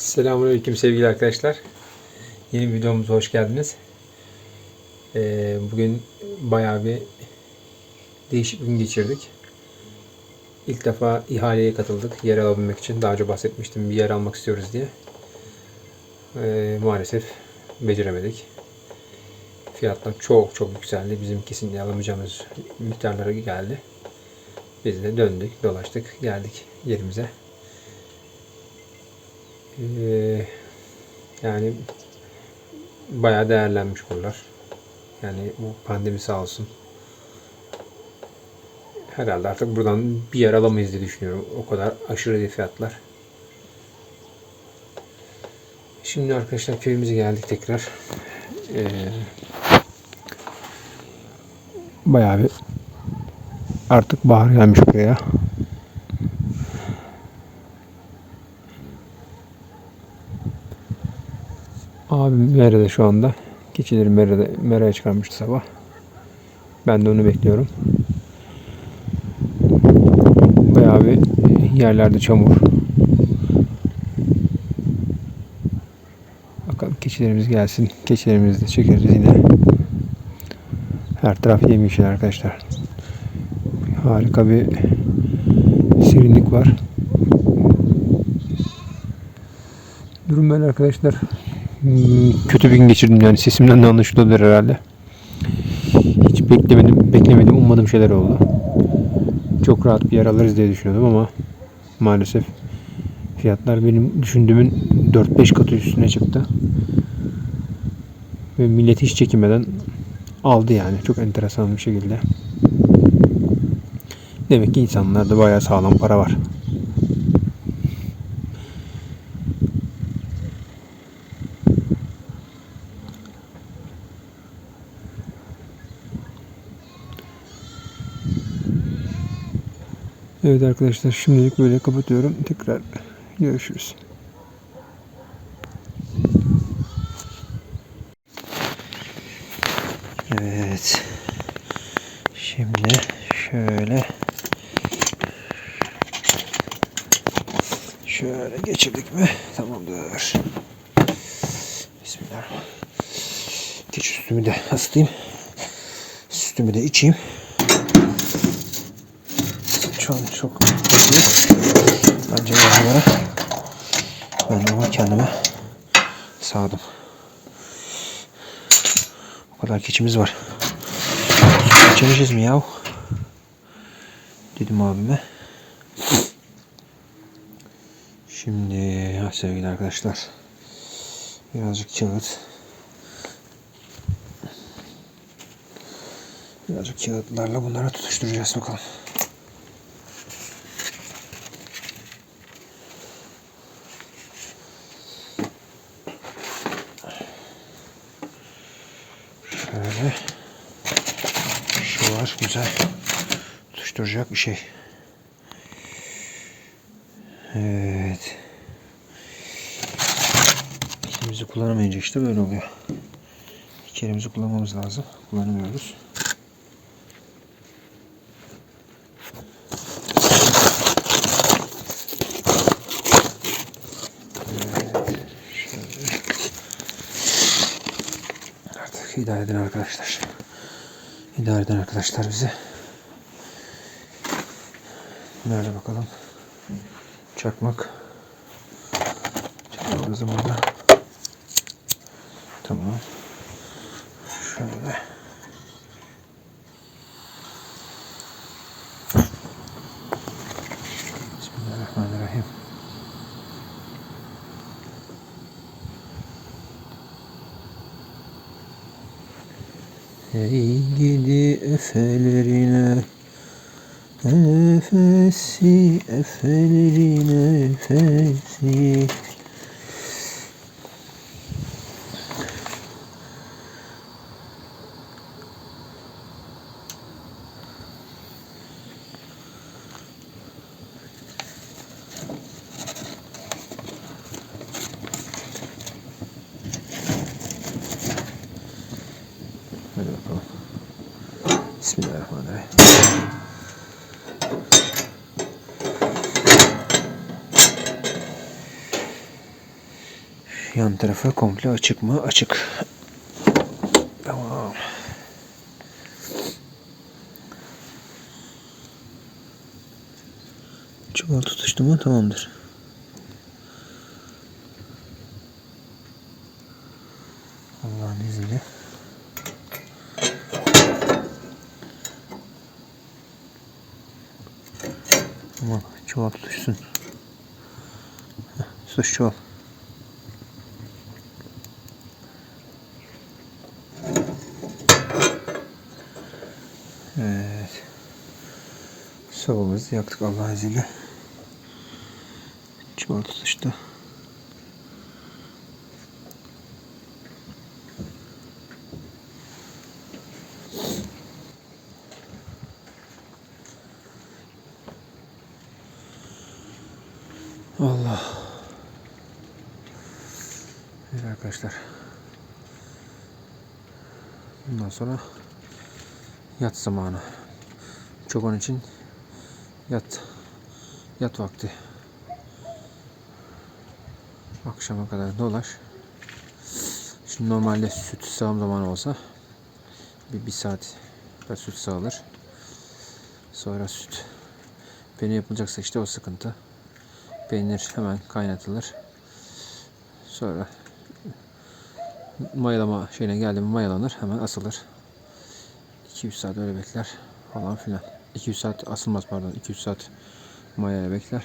Selamünaleyküm sevgili arkadaşlar. Yeni videomuza hoş geldiniz. Ee, bugün bayağı bir değişik bir gün geçirdik. İlk defa ihaleye katıldık yer alabilmek için. Daha önce bahsetmiştim bir yer almak istiyoruz diye. Ee, maalesef beceremedik. Fiyatlar çok çok yükseldi. Bizim kesinlikle alamayacağımız miktarlara geldi. Biz de döndük, dolaştık, geldik yerimize. Ee, yani bayağı değerlenmiş buralar. Yani bu pandemi sağ olsun. Herhalde artık buradan bir yer alamayız diye düşünüyorum. O kadar aşırı fiyatlar. Şimdi arkadaşlar köyümüze geldik tekrar. Ee, bayağı bir artık bahar gelmiş buraya. Abim merede şu anda. Keçileri merede, meraya çıkarmıştı sabah. Ben de onu bekliyorum. Bayağı bir yerlerde çamur. Bakalım keçilerimiz gelsin. Keçilerimizi de çekeriz yine. Her taraf yemişler arkadaşlar. Harika bir serinlik var. Durum böyle arkadaşlar. Kötü bir gün geçirdim yani sesimden de anlaşılabilir herhalde. Hiç beklemedim, beklemedim, ummadığım şeyler oldu. Çok rahat bir yer alırız diye düşünüyordum ama maalesef fiyatlar benim düşündüğümün 4-5 katı üstüne çıktı. Ve millet hiç çekinmeden aldı yani çok enteresan bir şekilde. Demek ki insanlarda bayağı sağlam para var. Evet arkadaşlar şimdilik böyle kapatıyorum. Tekrar görüşürüz. Evet. Şimdi şöyle şöyle geçirdik mi? Tamamdır. Bismillah. Geç üstümü de ısıtayım. Sütümü de içeyim. An çok yok. Bence yavrulara ben ama kendime sağdım. O kadar keçimiz var. İçemeyeceğiz mi yav? Dedim abime. Şimdi ha, sevgili arkadaşlar birazcık kağıt birazcık kağıtlarla bunları tutuşturacağız bakalım. Şöyle. Şu var güzel. Tutuşturacak bir şey. Evet. Elimizi kullanamayınca işte böyle oluyor. İki elimizi kullanmamız lazım. Kullanamıyoruz. İdare edin arkadaşlar. İdare edin arkadaşlar bizi. Nerede bakalım? Çakmak. Çakmağımızı burada. Tamam. Şöyle. Bismillahirrahmanirrahim. Ey gidi efelerine Nefesi efelerine nefesi Hadi bakalım. Bismillahirrahmanirrahim. Yan tarafı komple açık mı? Açık. Tamam. Çuval tutuştu mu? Tamamdır. Allah'ın izniyle. Tamam. Çuval tutuşsun. Tutuş çuval. Evet. Sobamızı yaktık Allah'ın izniyle. Çuval tutuştu. Allah. Evet arkadaşlar. Bundan sonra yat zamanı. Çoban için yat yat vakti. Akşama kadar dolaş. Şimdi normalde süt sağım zamanı olsa bir, bir saat süt sağılır. Sonra süt peynir yapılacaksa işte o sıkıntı. Peynir hemen kaynatılır. Sonra mayalama şeyine geldi mi mayalanır hemen asılır. 200 saat öyle bekler falan filan. 200 saat asılmaz pardon 200 saat mayaya bekler.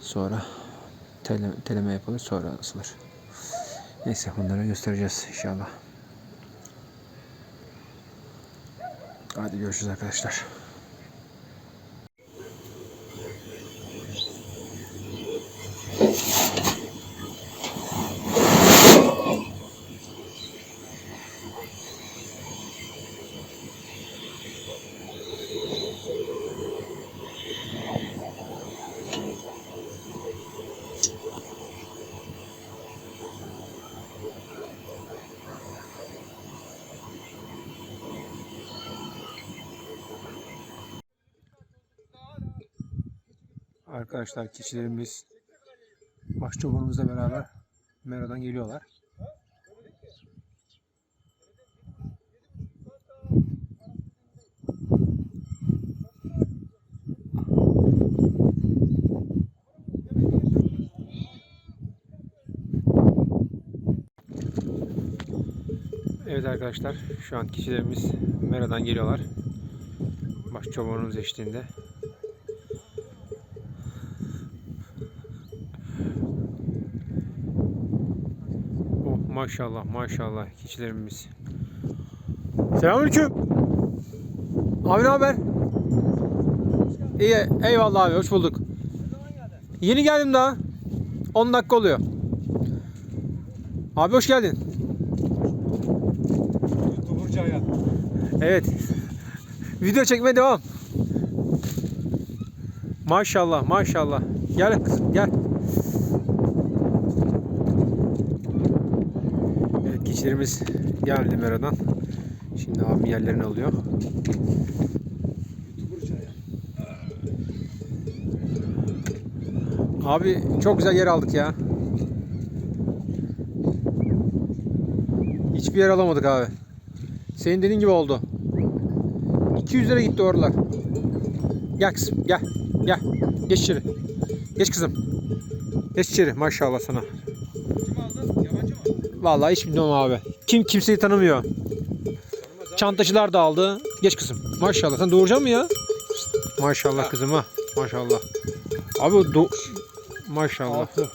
Sonra tele, teleme yapılır sonra asılır. Neyse bunları göstereceğiz inşallah. Hadi görüşürüz arkadaşlar. Arkadaşlar keçilerimiz başçobanımızla beraber Mera'dan geliyorlar. Evet arkadaşlar şu an keçilerimiz Mera'dan geliyorlar. Başçobanımız eşliğinde. Maşallah maşallah keçilerimiz. Selamünaleyküm. Abi ne haber? İyi eyvallah abi hoş bulduk. Yeni geldim daha. 10 dakika oluyor. Abi hoş geldin. Hayat. Evet. Video çekmeye devam. Maşallah maşallah. Gel kızım gel. Evet keçilerimiz geldi Mera'dan. Şimdi abim yerlerini alıyor. Abi çok güzel yer aldık ya. Hiçbir yer alamadık abi. Senin dediğin gibi oldu. 200 lira gitti oralar. Gel kızım gel. Gel. Geç içeri. Geç kızım. Geç içeri maşallah sana. Kim aldı? Yabancı? Vallahi hiç bilmiyorum abi. Kim kimseyi tanımıyor. Çantacılar da aldı. Geç kızım. Maşallah. Sen doğuracak mısın ya? Maşallah kızım ha. Maşallah. Abi do... Maşallah. 6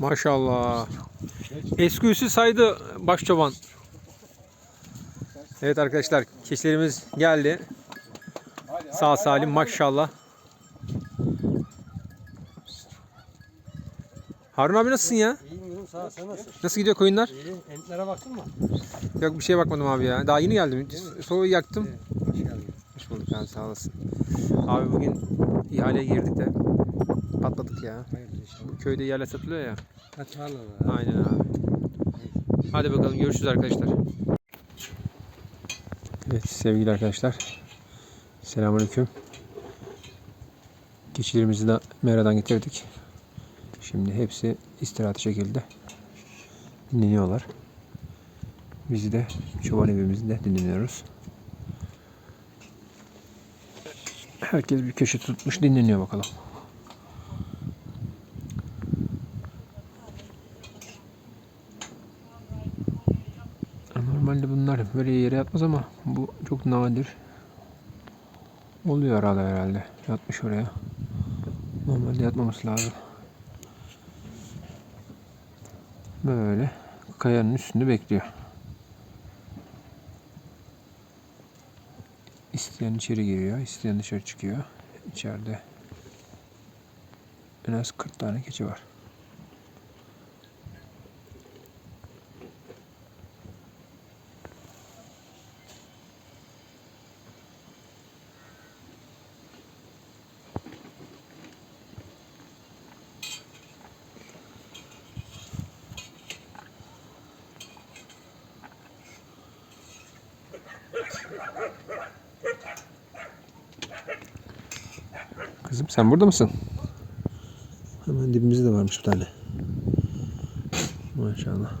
Maşallah. Eski usul saydı başçoban. Evet arkadaşlar keçilerimiz geldi. Sağ salim maşallah. Harun abi nasılsın ya? İyiyim sağ ol. Sen nasılsın? Nasıl gidiyor koyunlar? İyi. Entlere baktın mı? Yok bir şeye bakmadım abi ya. Daha yeni geldim. Soğuğu yaktım. Hoş geldin. Hoş bulduk abi sağ olasın. Abi bugün ihaleye girdik de patladık ya. Bu köyde ihale satılıyor ya. Ha tarlada. Aynen abi. Hadi bakalım görüşürüz arkadaşlar. Evet sevgili arkadaşlar. Selamünaleyküm. Keçilerimizi de meradan getirdik. Şimdi hepsi istirahat şekilde dinleniyorlar. Biz de çoban evimizde dinleniyoruz. Herkes bir köşe tutmuş dinleniyor bakalım. Normalde bunlar böyle yere yatmaz ama bu çok nadir. Oluyor arada herhalde. Yatmış oraya. Normalde yatmaması lazım. Böyle kayanın üstünde bekliyor. İsteyen içeri giriyor, isteyen dışarı çıkıyor. İçeride en az 40 tane keçi var. Kızım sen burada mısın? Hemen dibimizde de varmış bir tane. Maşallah.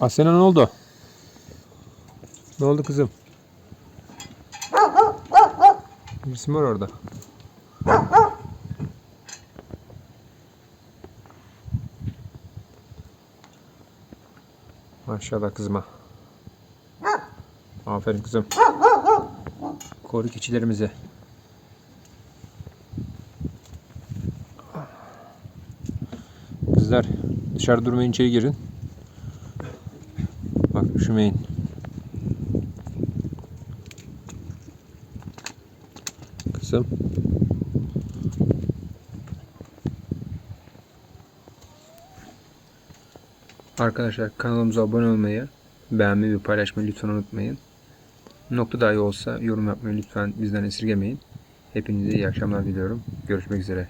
Asena ne oldu? Ne oldu kızım? Birisi mi var orada? Maşallah kızıma. Aferin kızım. Koru keçilerimizi. Kızlar dışarı durmayın içeri girin. Bak üşümeyin. Kızım. Arkadaşlar kanalımıza abone olmayı, beğenmeyi ve paylaşmayı lütfen unutmayın. Nokta dahi olsa yorum yapmayı lütfen bizden esirgemeyin. Hepinize iyi akşamlar diliyorum. Görüşmek üzere.